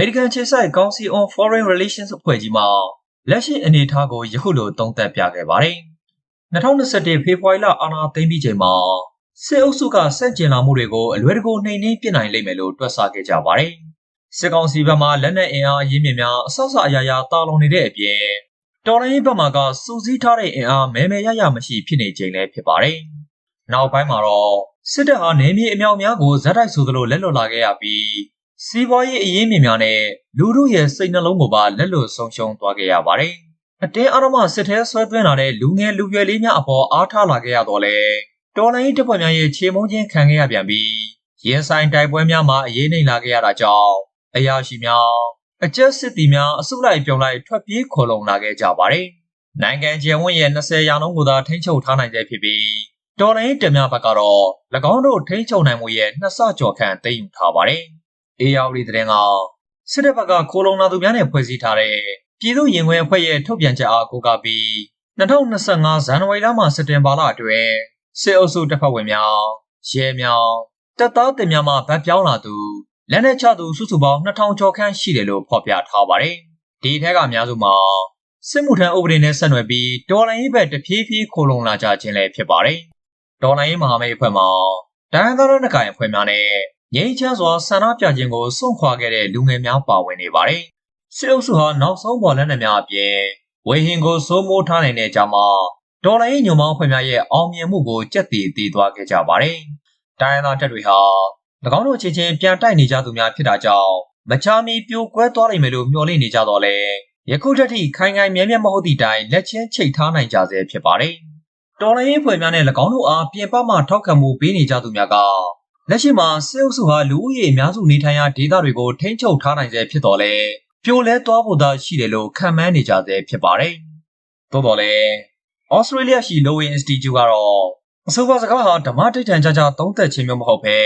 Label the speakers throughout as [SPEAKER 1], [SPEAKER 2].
[SPEAKER 1] အမေရိကန်ခြေဆိုင် Council on Foreign Relations အဖွဲ့ကြီးမှလက်ရှိအနေအထားကိုယခုလိုသုံးသပ်ပြခဲ့ပါတယ်။2021ဖေဖော်ဝါရီလအာဏာသိမ်းပြီးချိန်မှာစစ်အုပ်စုကစန့်ကျင်လာမှုတွေကိုအလွယ်တကူနှိမ်နင်းပြစ်နိုင်လိမ့်မယ်လို့တွက်ဆခဲ့ကြပါတယ်။စစ်ကောင်စီဘက်မှလက်နက်အင်အားအရင်းမြစ်များအဆောက်အအရာရာတာလုံနေတဲ့အပြင်တော်လိုင်းဘက်မှကစူးစီးထားတဲ့အင်အားမဲမဲရရမရှိဖြစ်နေချိန်လည်းဖြစ်ပါတယ်။နောက်ပိုင်းမှာတော့စစ်တပ်ဟာနေမြေအမြောက်များကိုဇက်တိုက်ဆိုသလိုလက်လွတ်လာခဲ့ရပြီး စီးပွားရေးအရင်းမြစ်များနဲ့လူမှုရဲ့စိတ်နှလုံးကိုပါလက်လွတ်ဆုံးရှုံးသွားခဲ့ရပါတယ်။အတင်းအဓမ္မစစ်ထဲဆွဲသွင်းလာတဲ့လူငယ်လူရွယ်လေးများအပေါ်အားထားလာခဲ့ရတော့လေတော်လိုင်းတပ်ဖွဲ့များရဲ့ခြေမုံချင်းခံခဲ့ရပြန်ပြီးရင်ဆိုင်တိုက်ပွဲများမှာအရေးနှိမ်လာခဲ့ရတာကြောင့်အရာရှိများအကျက်စစ်သည်များအစုလိုက်ပြုံလိုက်ထွက်ပြေးခေါ်လုံလာခဲ့ကြပါတယ်။နိုင်ငံကျယ်ဝန်းရဲ့20ရာနှုန်းကိုသာထိန်းချုပ်ထားနိုင်တဲ့ဖြစ်ပြီးတော်လိုင်းတများဘက်ကတော့၎င်းတို့ထိန်းချုပ်နိုင်မှုရဲ့နှစ်ဆကျော်ခန့်သိမ်းယူထားပါတယ်။ အေယာဝတီတဲ့ကစစ်တပ်ဘက်ကခိုးလုံလာသူများနဲ့ဖွဲ့စည်းထားတဲ့ပြည်သူ့ရင်ခွဲအဖွဲ့ရဲ့ထုတ်ပြန်ချက်အားကိုးကားပြီး2025ဇန်နဝါရီလမှစက်တင်ဘာလအတွင်းစစ်အုပ်စုတပ်ဖွဲ့ဝင်များရဲများတပ်သားတင်များမှဗတ်ပြောင်းလာသူလက်နက်ချသူစုစုပေါင်း2000ကျော်ခန့်ရှိတယ်လို့ဖော်ပြထားပါတယ်။ဒီထက်ကအများစုမှာစစ်မှုထမ်းဥပဒေနဲ့ဆက်နွယ်ပြီးတော်လိုင်းရေးဘက်တဖြည်းဖြည်းခိုလုံလာကြခြင်းလည်းဖြစ်ပါတယ်။တော်လိုင်းရေးမဟာမိတ်အဖွဲ့မှာဒိုင်းသားရနကိုင်အဖွဲ့များနဲ့ ငြိမ်းချမ်းစွာဆန္ဒပြခြင်းကိုစွန့်ခွာခဲ့တဲ့လူငယ်များပါဝင်နေပါတယ်။စစ်အုပ်စုဟာနောက်ဆုံးပေါ်လက်နက်များအပြင်ဝေဟင်ကိုစိုးမိုးထားနိုင်တဲ့ကြောင့်မှဒေါ်လာရေးညုံမောင်းဖွဲ့များရဲ့အောင်မြင်မှုကိုကြက်တည်တည်သွားခဲ့ကြပါတယ်။တိုင်းရင်းသားတပ်တွေဟာ၎င်းတို့ချင်းချင်းပြန်တိုက်နေကြသူများဖြစ်တာကြောင့်မချာမီပြိုကွဲသွားနိုင်မယ်လို့မျှော်လင့်နေကြတော့လေယခုထက်ထိခိုင်ခိုင်မြဲမြဲမဟုတ်သည့်တိုင်လက်ချင်းချိတ်ထားနိုင်ကြဆဲဖြစ်ပါတယ်။တော်လိုင်းရေးဖွဲ့များနဲ့၎င်းတို့အားပြင်ပမှထောက်ခံမှုပေးနေကြသူများက လက်ရှိမှာစစ်အုပ်စုဟာလူဦးရေအများစုနေထိုင်ရာဒေသတွေကိုထိန်းချုပ်ထားနိုင်ဆဲဖြစ်တော်လဲပြိုလဲသွားဖို့သာရှိတယ်လို့ခံမှန်းနေကြဆဲဖြစ်ပါတယ်။သို့တော်လည်းဩစတြေးလျရှိ Lowy Institute ကတော့အဆိုပါစကားဟာဓမ္မတိတ်ထန်ကြကြသုံးသက်ခြင်းမျိုးမဟုတ်ဘဲ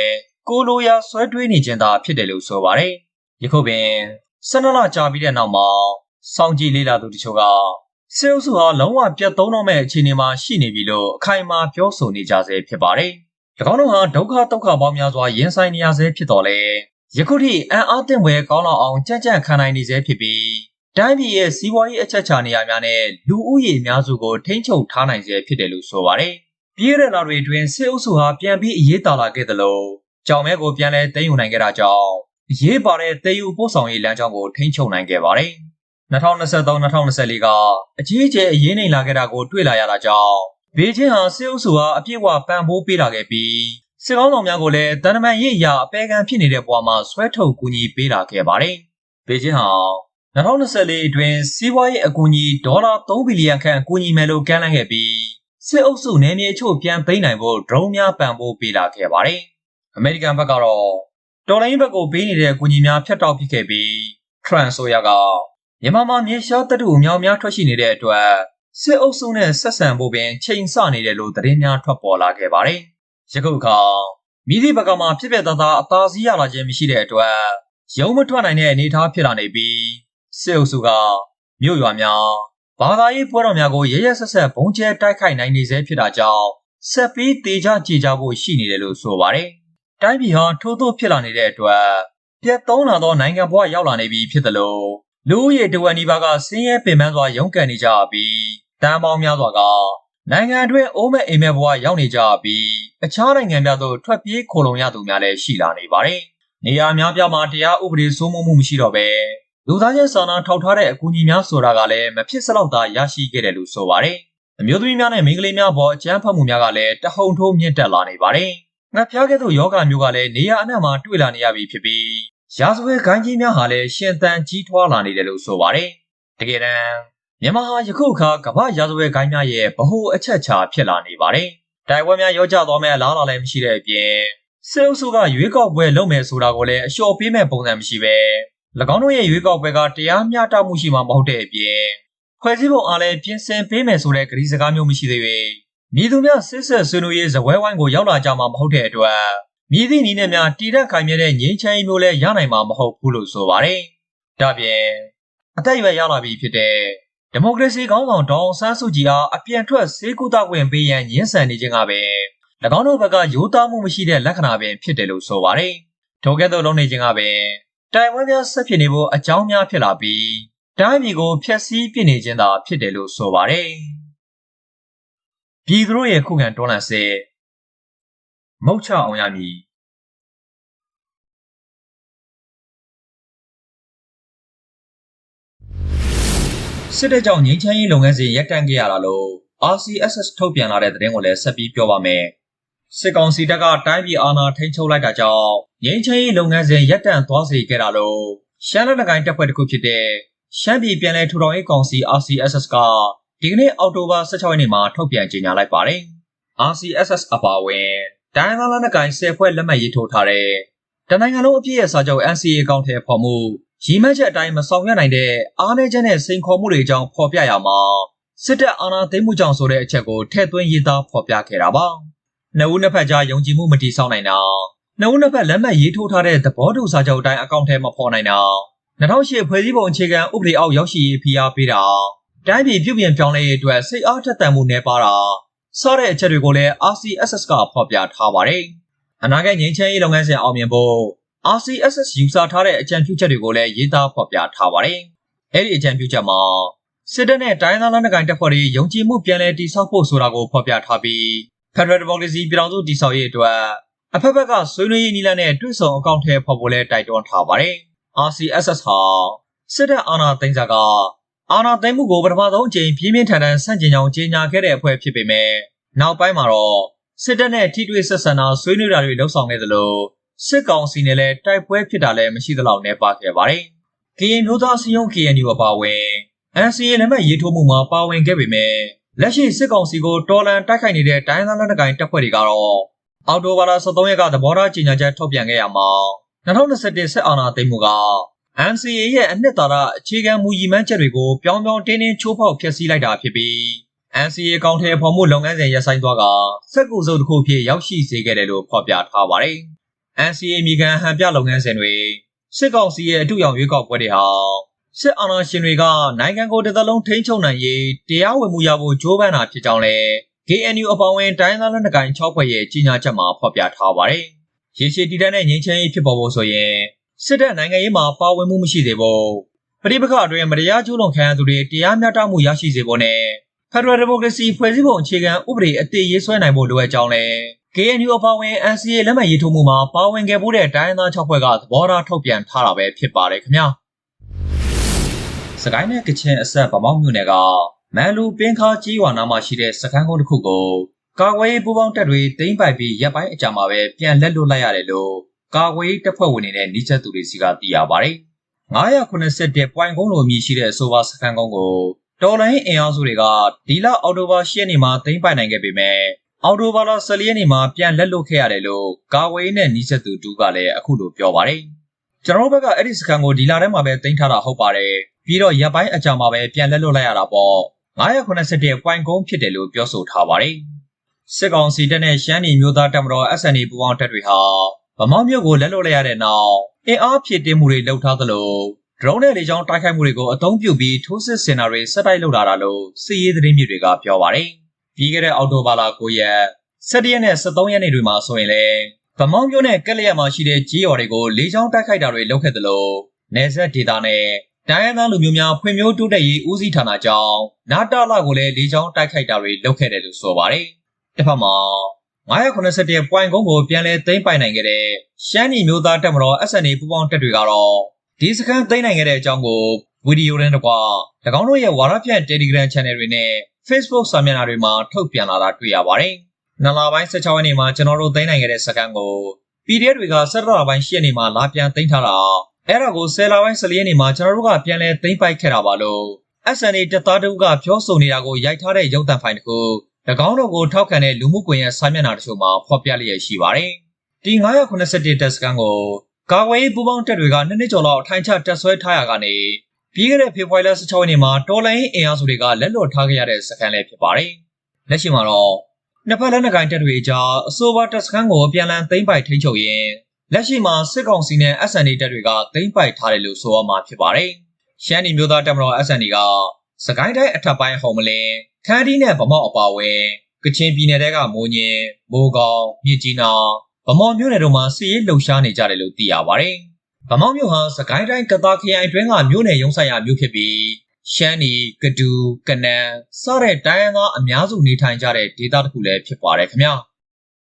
[SPEAKER 1] ကိုလိုရာဆွဲတွေးနေခြင်းသာဖြစ်တယ်လို့ဆိုပါတယ်။ယခုပင်12လကြာပြီးတဲ့နောက်မှာစောင့်ကြည့်လေ့လာသူတချို့ကစေအုပ်စုဟာလုံးဝပြတ်သုံးတော့မဲ့အခြေအနေမှာရှိနေပြီလို့အခိုင်အမာပြောဆိုနေကြဆဲဖြစ်ပါတယ်။၎ င်းတို့ဟာဒုက္ခဒုက္ခပေါင်းများစွာရင်ဆိုင်နေရဆဲဖြစ်တော်လဲယခုထိအံ့အားသင့်ဖွယ်ကောင်းလောက်အောင်ကြံ့ကြံ့ခံနိုင်နေဆဲဖြစ်ပြီးတိုင်းပြည်ရဲ့စီးပွားရေးအချက်ချာနေရာများနဲ့လူဦးရေအများစုကိုထိန်းချုပ်ထားနိုင်ဆဲဖြစ်တယ်လို့ဆိုပါတယ်။ပြည်ရလာတွေအတွင်းစစ်အုပ်စုဟာပြန်ပြီးအရေးတာလာခဲ့သလိုကြောင်မဲကိုပြန်လဲသိမ်းယူနိုင်ခဲ့တာကြောင့်အရေးပါတဲ့တည်ယူပို့ဆောင်ရေးလမ်းကြောင်းကိုထိန်းချုပ်နိုင်ခဲ့ပါတယ်။2023-2024ကအကြီးအကျယ်အရေးနိုင်လာခဲ့တာကိုတွေ့လာရတာကြောင့် ဘေကျင်းဟာစစ်အုပ်စုဟာအပြည့်အဝပံ့ပိုးပေးလာခဲ့ပြီးစစ်ကောင်းဆောင်များကိုလည်းတန်တမန်ရေးအရာအပေခံဖြစ်နေတဲ့ဘဝမှာဆွဲထုတ်ကူညီပေးလာခဲ့ပါတယ်။ဘေကျင်းဟာ2024အတွင်းစီးပွားရေးအကူအညီဒေါ်လာ3ဘီလီယံခန့်ကူညီမယ်လို့ကမ်းလှမ်းခဲ့ပြီးစစ်အုပ်စုနယ်မြေအချို့ပြန်သိမ်းနိုင်ဖို့ဒရုန်းများပံ့ပိုးပေးလာခဲ့ပါတယ်။အမေရိကန်ဘက်ကတော့တော်လိုင်းဘက်ကိုပေးနေတဲ့အကူအညီများဖျက်တောက်ဖြစ်ခဲ့ပြီးထရန်ဆိုယာကမြန်မာမှာမြေရှားတပ်တူအများများထွက်ရှိနေတဲ့အတွက် စစ်အုပ်စုနဲ့ဆက်ဆံဖို့ပင်ချိန်ဆနေတယ်လို့သတင်းများထွက်ပေါ်လာခဲ့ပါတယ်။ယခုအခါမိသည့်ဘက်ကမှဖြစ်ဖြစ်သားသားအသာစီးရလာခြင်းမရှိတဲ့အတွက်ရုံးမထွက်နိုင်တဲ့အနေအထားဖြစ်လာနေပြီးစစ်အုပ်စုကမြို့ရွာများဘာသာရေးပွဲတော်များကိုရရဆက်ဆက်ဘုံကျဲတိုက်ခိုက်နိုင်နေစေဖြစ်တာကြောင့်ဆက်ပြီးတေချကြည်ကြဖို့ရှိနေတယ်လို့ဆိုပါတယ်။တိုင်းပြည်ဟာထိုးထိုးဖြစ်လာနေတဲ့အတွက်ပြတ်သုံးလာသောနိုင်ငံဘဝရောက်လာနေပြီဖြစ်တယ်လို့လူဦးရေတဝက်နီးပါးကဆင်းရဲပင်ပန်းစွာရုန်းကန်နေကြပြီး တန်ပေါင်းများစွာကနိုင်ငံအတွင်းအိုးမဲ့အိမ်မဲ့ဘဝရောက်နေကြပြီးအခြားနိုင်ငံများသို့ထွက်ပြေးခိုလုံရသူများလည်းရှိလာနေပါတယ်။နေရာများပြားမှာတရားဥပဒေစိုးမိုးမှုမရှိတော့ဘဲလူသားချင်းစာနာထောက်ထားတဲ့အကူအညီများဆိုတာကလည်းမဖြစ်စလောက်သာရရှိခဲ့တယ်လို့ဆိုပါတယ်။အမျိုးသမီးများနဲ့မိန်းကလေးများပေါ်အကြမ်းဖက်မှုများကလည်းတဟုန်ထိုးမြင့်တက်လာနေပါတယ်။ငှက်ဖျားကဲ့သို့ယောဂမျိုးကလည်းနေရာအနှံ့မှာတွေ့လာနေရပြီဖြစ်ပြီးရာဇဝဲခိုင်းကြီးများဟာလည်းရှင်သန်ကြီးထွားလာနေတယ်လို့ဆိုပါတယ်။တကယ်တမ်း မြန်မာဟာယခုအခါကမ္ဘာရာဇဝဲခိုင်းများရဲ့ဗဟိုအချက်ချာဖြစ်လာနေပါတယ်။တိုင်ဝမ်များရောကြသွားမဲ့အလားအလာလည်းမရှိတဲ့အပြင်စစ်အုပ်စုကရွေးကောက်ပွဲလုပ်မယ်ဆိုတာကိုလည်းအလျှော်ပေးမဲ့ပုံစံမရှိပဲ၎င်းတို့ရဲ့ရွေးကောက်ပွဲကတရားမျှတမှုရှိမှာမဟုတ်တဲ့အပြင်ဖွဲ့စည်းပုံအားလည်းပြင်ဆင်ပေးမယ်ဆိုတဲ့ကတိစကားမျိုးမရှိသေးပေမြည်သူများစစ်ဆက်ဆွေးနွေးရေးဇပွဲဝိုင်းကိုရောက်လာကြမှာမဟုတ်တဲ့အတွက်မြည်သည့်နည်းနဲ့များတည်တဲ့ခိုင်မြဲတဲ့ငြိမ်းချမ်းရေးမျိုးလည်းရနိုင်မှာမဟုတ်ဘူးလို့ဆိုပါတယ်။ဒါပြင်အသက်အရွယ်ရောက်လာပြီဖြစ်တဲ့ ဒီမိုကရေစီခေါင်းဆောင်ဒေါအောင်ဆန်းစုကြည်အားအပြန်ထွက်စေကူတာဝင်ပေးရန်ညှင်းဆန်နေခြင်းကပဲ၎င်းတို့ဘက်ကရိုးသားမှုမရှိတဲ့လက္ခဏာပင်ဖြစ်တယ်လို့ဆိုပါတယ်။ထိုကဲ့သို့လုံးနေခြင်းကပင်တိုင်ဝမ်များဆက်ဖြစ်နေဖို့အကြောင်းများဖြစ်လာပြီးတိုင်းပြည်ကိုဖျက်ဆီးပစ်နေခြင်းသာဖြစ်တယ်လို့ဆိုပါတယ်ပြည်သူတို့ရဲ့ခုခံတော်လှန်စစ်မုတ်ချအောင်ရမည် စစ်တပ်ကြောင့်ငြိမ်းချမ်းရေးလုပ်ငန်းစဉ်ရပ်တန့်ခဲ့ရတာလို့ RCSS ထုတ်ပြန်လာတဲ့သတင်းကိုလည်းဆက်ပြီးပြောပါမယ်။စစ်ကောင်စီတပ်ကတိုင်းပြည်အာဏာထိန်းချုပ်လိုက်တာကြောင့်ငြိမ်းချမ်းရေးလုပ်ငန်းစဉ်ရပ်တန့်သွားစေခဲ့တာလို့ရှမ်းလက်နက်ကိုင်တပ်ဖွဲ့တစ်ခုဖြစ်တဲ့ရှမ်းပြည်ပြည်လဲထူထောင်ရေးကောင်စီ RCSS ကဒီကနေ့အောက်တိုဘာ16ရက်နေ့မှာထုတ်ပြန်ကြေညာလိုက်ပါတယ်။ RCSS အပါအဝင်တိုင်းဒေသလက်နက်ကိုင်10ဖွဲ့လက်မှတ်ရေးထိုးထားတဲ့တနိုင်ငံလုံးအပြည့်ရဲ့စာချုပ် NCA အကောင့်ထဲပေါ်မှု ရည်မှန်းချက်အတိုင်းမဆောင်ရွက်နိုင်တဲ့အားနည်းချက်နဲ့စိန်ခေါ်မှုတွေအကြောင်းဖော်ပြရမှာစစ်တပ်အာဏာသိမ်းမှုကြောင့်ဆိုတဲ့အချက်ကိုထည့်သွင်းရေးသားဖော်ပြခဲ့တာပါ။နှစ်ဦးနှစ်ဖက်ကြားယုံကြည်မှုမတည်ဆောက်နိုင်တာနှစ်ဦးနှစ်ဖက်လက်မှတ်ရေးထိုးထားတဲ့သဘောတူစာချုပ်အတိုင်းအကောင့်ထဲမပေါ်နိုင်တာ2008ဖွဲ့စည်းပုံအခြေခံဥပဒေအောက်ရောက်ရှိရေးဖိအားပေးတာတိုင်းပြည်ပြုပြင်ပြောင်းလဲရေးအတွက်စိတ်အားထက်သန်မှုနည်းပါးတာစတဲ့အချက်တွေကိုလည်း RCSS ကဖော်ပြထားပါတယ်။အနာဂတ်ငြိမ်းချမ်းရေးလုပ်ငန်းစဉ်အောင်မြင်ဖို့ RCSS ယူဆထားတဲ့အကြံပြုချက်တွေကိုလည်းရေးသားဖော်ပြထားပါတယ်။အဲ့ဒီအကြံပြုချက်မှာစစ်တပ်နဲ့တိုင်းသားလက်နက်ကိုင်တပ်ဖွဲ့တွေယုံကြည်မှုပြန်လည်တည်ဆောက်ဖို့ဆိုတာကိုဖော်ပြထားပြီး Federal Democracy ပြည်ထောင်စုတည်ဆောက်ရေးအတွက်အဖက်ဖက်ကဆွေးနွေးရေးနည်းလမ်းနဲ့တွဲဆောင်အကောင့်ထဲပေါ်ဖို့လဲတိုက်တွန်းထားပါတယ်။ RCSS ဟာစစ်တပ်အာဏာသိမ်းစာကအာဏာသိမ်းမှုကိုပထမဆုံးအကြိမ်ပြင်းပြင်းထန်ထန်ဆန့်ကျင်ကြောင်းကြေညာခဲ့တဲ့အဖွဲ့ဖြစ်ပေမဲ့နောက်ပိုင်းမှာတော့စစ်တပ်နဲ့ထိတွေ့ဆက်ဆံတာဆွေးနွေးတာတွေလှုပ်ဆောင်နေသလို စစ်ကောင်စီနဲ့လည်းတိုက်ပွဲဖြစ်တာလည်းမရှိသလောက်နဲ့ပါခဲ့ပါတယ်။ KN မျိုးသားစီယုံ KNU အပါအဝင် NCA လက်မှတ်ရေးထိုးမှုမှာပါဝင်ခဲ့ပေမဲ့လက်ရှိစစ်ကောင်စီကိုတော်လန်တိုက်ခိုက်နေတဲ့တိုင်းသားလက်နက်ကိုင်တပ်ဖွဲ့တွေကတော့အော်တိုဘာလ23ရက်ကသဘောထားကြေညာချက်ထုတ်ပြန်ခဲ့ရမှာ2021စစ်အာဏာသိမ်းမှုက NCA ရဲ့အနှစ်သာရအခြေခံမူရည်မှန်းချက်တွေကိုပြောင်းပြောင်းတင်းတင်းချိုးဖောက်ဖျက်ဆီးလိုက်တာဖြစ်ပြီး NCA အကောင့်ထဲဖော်မှုလုပ်ငန်းစဉ်ရပ်ဆိုင်းသွားကစက်ကူစုပ်တစ်ခုဖြစ်ရောက်ရှိစေခဲ့တယ်လို့ဖော်ပြထားပါတယ်။ NCA မြေခံဟန်ပြလုပ်ငန်းစဉ်တွေစစ်ကောင်စီရဲ့အတူရောက်ရွေးကောက်ပွဲတွေဟာစစ်အာဏာရှင်တွေကနိုင်ငံကိုတစ်သက်လုံးထိန်းချုပ်နိုင်ရေးတရားဝင်မှုရဖို့ကြိုးပမ်းတာဖြစ်ကြောင်းလည်း KNU အပောင်ဝင်တိုင်းသားလက်နက်ကိုင်6ဖွဲ့ရဲ့ကြီးညာချက်မှာဖော်ပြထားပါတယ်။ရေရှည်တည်တံ့တဲ့ငြိမ်းချမ်းရေးဖြစ်ပေါ်ဖို့ဆိုရင်စစ်တပ်နိုင်ငံရေးမှာပါဝင်မှုမရှိစေဖို့ပဋိပက္ခအတွင်းမတရားကျူးလွန်ခံရသူတွေတရားမျှတမှုရရှိစေဖို့နဲ့ Federal Democracy ဖွဲ့စည်းပုံအခြေခံဥပဒေအတည်ရေးဆွဲနိုင်ဖို့လိုအပ်ကြောင်းလည်း KNU အပါအဝင် NCA လက်မှတ်ရေးထိုးမှုမှာပါဝင်ခဲ့မှုတဲ့တိုင်းသား6ဖွဲ့ကသဘောထားထုတ်ပြန်ထားတာပဲဖြစ်ပါတယ်ခင်ဗျာစကိုင်းနဲ့ကချင်အဆက်ဗမောက်မြို့နယ်ကမန်လူပင်ခါကြီးဝါနာမှာရှိတဲ့စခန်းကုန်းတစ်ခုကိုကာကွယ်ရေးပူးပေါင်းတပ်တွေသိမ်းပိုက်ပြီးရပ်ပိုင်းအကြာမှာပဲပြန်လက်လွတ်လိုက်ရတယ်လို့ကာကွယ်ရေးတပ်ဖွဲ့ဝင်တွေနဲ့နှိချက်သူတွေစီကသိရပါတယ်981ပွိုင်ကုန်းလိုအမည်ရှိတဲ့ဆိုပါစခန်းကုန်းကိုတော်လိုင်းအင်အားစုတွေကဒီလအောက်တိုဘာ10ရက်နေ့မှာသိမ်းပိုက်နိုင်ခဲ့ပေမဲ့ အော်တိုဘာလ14ရက်နေ့မှာပြန်လက်လွတ်ခဲ့ရတယ်လို့ကာဝေးနဲ့နီးစပ်သူတူကလည်းအခုလိုပြောပါတယ်။ကျွန်တော်တို့ဘက်ကအဲ့ဒီစကန်ကိုဒီလာထဲမှာပဲတင်ထားတာဟုတ်ပါတယ်။ပြီးတော့ရပ်ပိုင်းအကြာမှာပဲပြန်လက်လွတ်လိုက်ရတာပေါ့။981ပွိုင်ကုန်းဖြစ်တယ်လို့ပြောဆိုထားပါတယ်။စစ်ကောင်စီတပ်နဲ့ရှမ်းပြည်မျိုးသားတပ်မတော် SNA ပူးပေါင်းတပ်တွေဟာဗမောက်မြို့ကိုလက်လွတ်လိုက်ရတဲ့နောက်အင်အားဖြည့်တင်းမှုတွေလုပ်ထားသလိုဒရုန်းနဲ့လေကြောင်းတိုက်ခိုက်မှုတွေကိုအသုံးပြုပြီးထိုးစစ်ဆင်တာတွေဆက်တိုက်လုပ်လာတာလို့စစ်ရေးသတင်းမြစ်တွေကပြောပါတယ်။ ပြီးခဲ့တဲ့အောက်တိုဘာလ9ရက်17ရက်နဲ့23ရက်နေ့တွေမှာဆိုရင်လည်းဗမောင်းမြို့နယ်ကက်လျက်မှာရှိတဲ့ကြီးရွာတွေကိုလေကြောင်းတိုက်ခိုက်တာတွေလုပ်ခဲ့သလိုနေဆက်ဒေတာနဲ့တိုင်းရင်းသားလူမျိုးများဖွံ့ဖြိုးတိုးတက်ရေးဦးစီးဌာနကြောင့်နာတာလကိုလည်းလေကြောင်းတိုက်ခိုက်တာတွေလုပ်ခဲ့တယ်လို့ဆိုပါတယ်။တစ်ဖက်မှာ981ပွိုင်ကုန်းကိုပြန်လည်သိမ်းပိုင်နိုင်ခဲ့တဲ့ရှမ်းပြည်မျိုးသားတပ်မတော် SNA ပူးပေါင်းတပ်တွေကတော့ဒီစခန်းသိမ်းနိုင်ခဲ့တဲ့အကြောင်းကိုဗီဒီယိုနဲ့တကွ၎င်းတို့ရဲ့ဝါရဖြန့် Telegram Channel တွေနဲ့ Facebook စာမျက်နှာတွေမှာထုတ်ပြန်လာတာတွေ့ရပါတယ်။နလာပိုင်း16ရက်နေ့မှာကျွန်တော်တို့သိမ်းနိုင်ခဲ့တဲ့စခန်းကို PDF တွေက17လပိုင်း10ရက်နေ့မှာလာပြန်သိမ်းထားတာအဲ့ဒါကို10လပိုင်း14ရက်နေ့မှာကျွန်တော်တို့ကပြန်လဲသိမ်းပိုက်ခဲ့တာပါလို့ SNA တပ်သားတို့ကပြောဆိုနေတာကိုရိုက်ထားတဲ့ရုပ်သံဖိုင်တစ်ခု၎င်းတို့ကိုထောက်ခံတဲ့လူမှုကွန်ရက်စာမျက်နှာတချို့မှာဖော်ပြလျက်ရှိပါတယ်။ဒီ981တပ်စခန်းကိုကာကွယ်ရေးပူးပေါင်းတပ်တွေကနှစ်နှစ်ကျော်လောက်အထိုင်ချတပ်ဆွဲထားရကနေ ပြီးခဲ့တဲ့ဖေဖော်ဝါရီလ16ရက်နေ့မှာတော်လိုင်းအင်အားစုတွေကလက်လွတ်ထားခဲ့ရတဲ့စခန်းလည်းဖြစ်ပါတယ်။လက်ရှိမှာတော့နှစ်ဖက်လက်နက်ကိုင်တပ်တွေအကြားအဆိုပါတပ်စခန်းကိုပြန်လည်သိမ်းပိုက်ထိန်းချုပ်ရင်းလက်ရှိမှာစစ်ကောင်စီနဲ့ SND တပ်တွေကသိမ်းပိုက်ထားတယ်လို့ဆိုရမှာဖြစ်ပါတယ်။ရှမ်းပြည်မျိုးသားတပ်မတော် SND ကစကိုင်းတိုင်းအထက်ပိုင်းဟုံမလင်းခန်းဒီနဲ့ဗမောက်အပါအဝင်ကချင်ပြည်နယ်ကမိုးညင်းမိုးကောင်းမြစ်ကြီးနားဗမော်မြို့နယ်တို့မှာစစ်ရေးလှုပ်ရှားနေကြတယ်လို့သိရပါတယ် ဗမောက်မြို့ဟာစကိုင်းတိုင်းကသာခရိုင်အတွင်းကမြို့နယ်ရုံးဆိုင်ရာမြို့ဖြစ်ပြီးရှမ်းနီကဒူကနန်စတဲ့တိုင်းရင်းသားအများစုနေထိုင်ကြတဲ့ဒေသတစ်ခုလည်းဖြစ်ပါတယ်ခင်ဗျာ။